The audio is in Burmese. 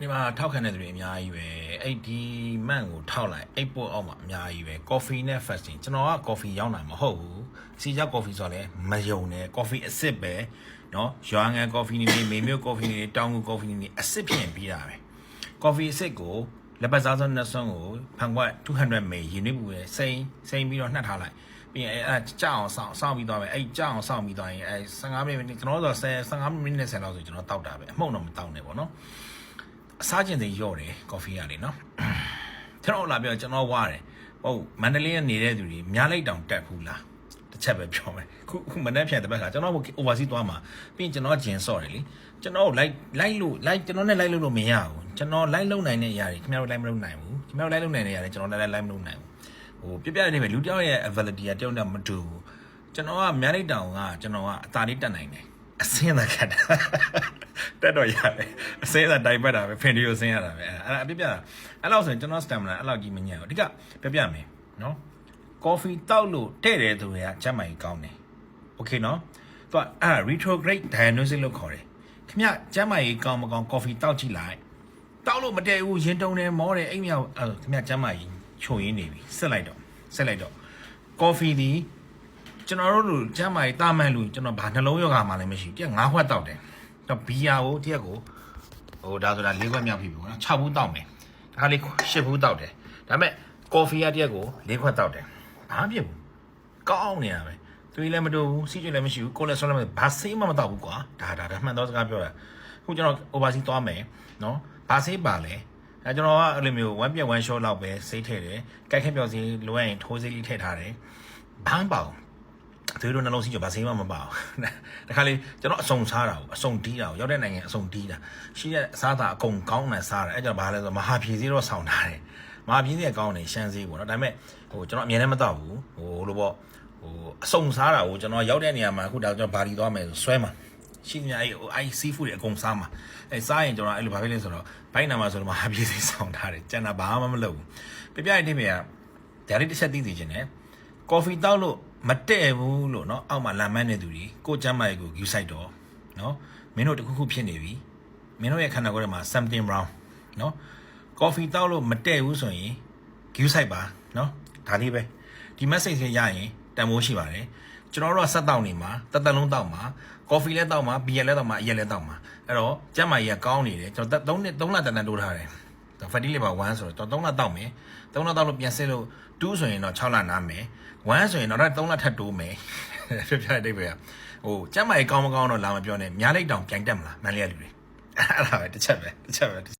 ဒီမှာထောက်ခံတဲ့သူတွေအများကြီးပဲအဲ့ဒီမန့်ကိုထောက်လိုက်အိတ်ပို့အောက်မှာအများကြီးပဲ coffee နဲ့ fasting ကျွန်တော်က coffee ရောင်းတာမဟုတ်ဘူးစီချ coffee ဆိုတော့လည်းမယုံနဲ့ coffee အစ်စ်ပဲเนาะရွာငံ coffee နေနေမေမျိုး coffee နေနေတောင်ကူ coffee နေနေအစ်စ်ဖြစ်ရင်ပြီးတာပဲ coffee အစ်စ်ကိုလက်ပတ်စားစုံနှစ်စုံကိုဖန်ခွက်200မေရင်းနှီးပူရဲ့စိမ့်စိမ့်ပြီးတော့နှက်ထားလိုက်ပြီးရင်အဲ့ကြောက်အောင်စောင့်စောင့်ပြီးသွားမယ်အဲ့ကြောက်အောင်စောင့်ပြီးသွားရင်အဲ့15မိနစ်ကျွန်တော်တို့ဆို15မိနစ်10လောက်ဆိုကျွန်တော်တောက်တာပဲအမှုန့်တော့မတောက်နဲ့ပေါ့နော် အစားကျင်စိရော့တယ်ကော်ဖီကလေနော်ကျွန်တော်လာပြောကျွန်တော်ဝါတယ်ဟုတ်မန္တလေးကနေတဲ့သူတွေများလိုက်တောင်တက်ဘူးလားတစ်ချက်ပဲပြောမယ်ခုခုမနေ့ပြန်တဲ့ဘက်ကကျွန်တော် overseas သွားမှာပြီးရင်ကျွန်တော်ဂျင်ဆော့တယ်လေကျွန်တော်လိုက်လိုက်လို့လိုက်ကျွန်တော်နဲ့လိုက်လို့လို့မရဘူးကျွန်တော်လိုက်လုံနိုင်တဲ့အရာတွေခင်ဗျားတို့လိုက်မလုံနိုင်ဘူးခင်ဗျားတို့လိုက်လုံနိုင်တဲ့အရာတွေကျွန်တော်လည်းလိုက်မလုံနိုင်ဘူးဟိုပြပြနေပဲလူတယောက်ရဲ့ ability ကတယောက်နဲ့မတူဘူးကျွန်တော်ကများလိုက်တောင်ကကျွန်တော်ကအသာလေးတက်နိုင်တယ်အစင်းသာခတ်တာ တက်တော့ရတယ်အစင်းသာတိုင်ပတ်တာပဲဖင်ဒီကိုဆင်းရတာပဲအဲ့ဒါအပြပြတာအဲ့လောက်ဆိုရင်ကျွန်တော် stamina အဲ့လောက်ကြီးမညံ့ဘူးအဓိကပြပြမယ်နော် coffee တောက်လို့တဲ့တယ်သူတွေကချက်မှန်ကောင်းတယ် okay နော်သူကအဲ့ retrograde diagnosis လို့ခေါ်တယ်ခင်ဗျချက်မှန်ကောင်းမကောင်း coffee တောက်ကြည့်လိုက်တောက်လို့မတည့်ဘူးရင်တုံတယ်မောတယ်အိမ်မြောက်အဲ့ခင်ဗျချက်မှန်ချုံရင်းနေပြီဆက်လိုက်တော့ဆက်လိုက်တော့ coffee ဒီကျွန်တော်တို့လူကျမ်းမာရေးတာမန်လူကျွန်တော်ဘာနှလုံးယောဂမှလည်းမရှိဘူးတစ်ငါးခွက်တောက်တယ် တော့ဘီယာကိုတစ်ရက်ကိုဟိုဒါဆိုတာ၄ခွက်မြောက်ပြီပေါ့နော်6ဘူးတောက်မယ်ဒါခါလေး10ဘူးတောက်တယ်ဒါပေမဲ့ကော်ဖီကတစ်ရက်ကို၄ခွက်တောက်တယ်ဘာဖြစ်ဘူးကောင်းနေရပဲသွေးလည်းမတိုးဘူးစီးကျလည်းမရှိဘူးကိုလက်စထရောလည်းဘာဆေးမှမတောက်ဘူးကွာဒါဒါဒါမှန်တော့စကားပြောတာခုကျွန်တော် overseas သွားမယ်နော်ဘာဆေးပါလဲအဲကျွန်တော်ကအဲ့လိုမျိုး one ပြက် one shot လောက်ပဲစိတ်ထည့်တယ်ကြိုက်ခက်ပြောစီလိုရရင်ထိုးစိလေးထည့်ထားတယ်ဘာမှမပေါ့ သူတို့နှလုံးစီးကြဘာစိမ်းမှမပါဘူးတခါလေကျွန်တော်အစုံစားတာကိုအစုံတီးတာကိုရောက်တဲ့နိုင်ငံအစုံတီးတာရှိတဲ့အစားတာအကုန်ကောင်းတယ်စားတယ်အဲကြောင့်ဘာလဲဆိုတော့မဟာပြည်စည်းတော့ဆောင်းထားတယ်မဟာပြည်စည်းကကောင်းတယ်ရှမ်းစည်းပေါ့နော်ဒါပေမဲ့ဟိုကျွန်တော်အမြင်နဲ့မတော့ဘူးဟိုလိုပေါ့ဟိုအစုံစားတာကိုကျွန်တော်ရောက်တဲ့နေရာမှာအခုဒါကျွန်တော်ဘာလီသွားမယ်ဆိုဆွဲမှာရှိနေအဲ့ဟိုအဲ့စီးဖူးတွေအကုန်စားမှာအဲစားရင်ကျွန်တော်အဲ့လိုဘာဖြစ်လဲဆိုတော့ဘိုင်းနာမှာဆိုတော့မဟာပြည်စည်းဆောင်းထားတယ်ကျန်တာဘာမှမလုပ်ဘူးပြပြတဲ့တိမေကဒါလေးတစ်ချက်သိသိချင်းတယ်ကော်ဖီတောက်လို့ မတည့်ဘူးလို့เนาะအောက်မှာလမ်းမန်းနေသူတွေကိုကျမ်းမာရေးကို view site တော့เนาะမင်းတို့တခုခုဖြစ်နေပြီမင်းတို့ရဲ့ခန္ဓာကိုယ်ထဲမှာ something wrong เนาะ coffee တောက်လို့မတည့်ဘူးဆိုရင် view site ပါเนาะဒါလေးပဲဒီ message လေးရရင်တန်ဖိုးရှိပါတယ်ကျွန်တော်တို့ကဆက်တောက်နေမှာတသက်လုံးတောက်မှာ coffee လည်းတောက်မှာ beer လည်းတောက်မှာအရက်လည်းတောက်မှာအဲ့တော့ကျမ်းမာရေးကကောင်းနေတယ်ကျွန်တော်3နှစ်3လတန်တန်တိုးထားတယ်ဒါ fatty liver 1ဆိုတော့3လတောက်မယ်3လတောက်လို့ပြန်စစ်လို့2ဆိုရင်တော့6လနားမယ်1ဆိုရင်တော့3လထပ်တိုးမယ်ပြပြတဲ့အိဗေကဟိုကျမ်းမာရေးကောင်းမကောင်းတော့လာမပြောနဲ့များလိုက်တောင်ပြိုင်တက်မလားမန်လေးရလူတွေအဲ့ဒါပဲတစ်ချက်ပဲတစ်ချက်ပဲ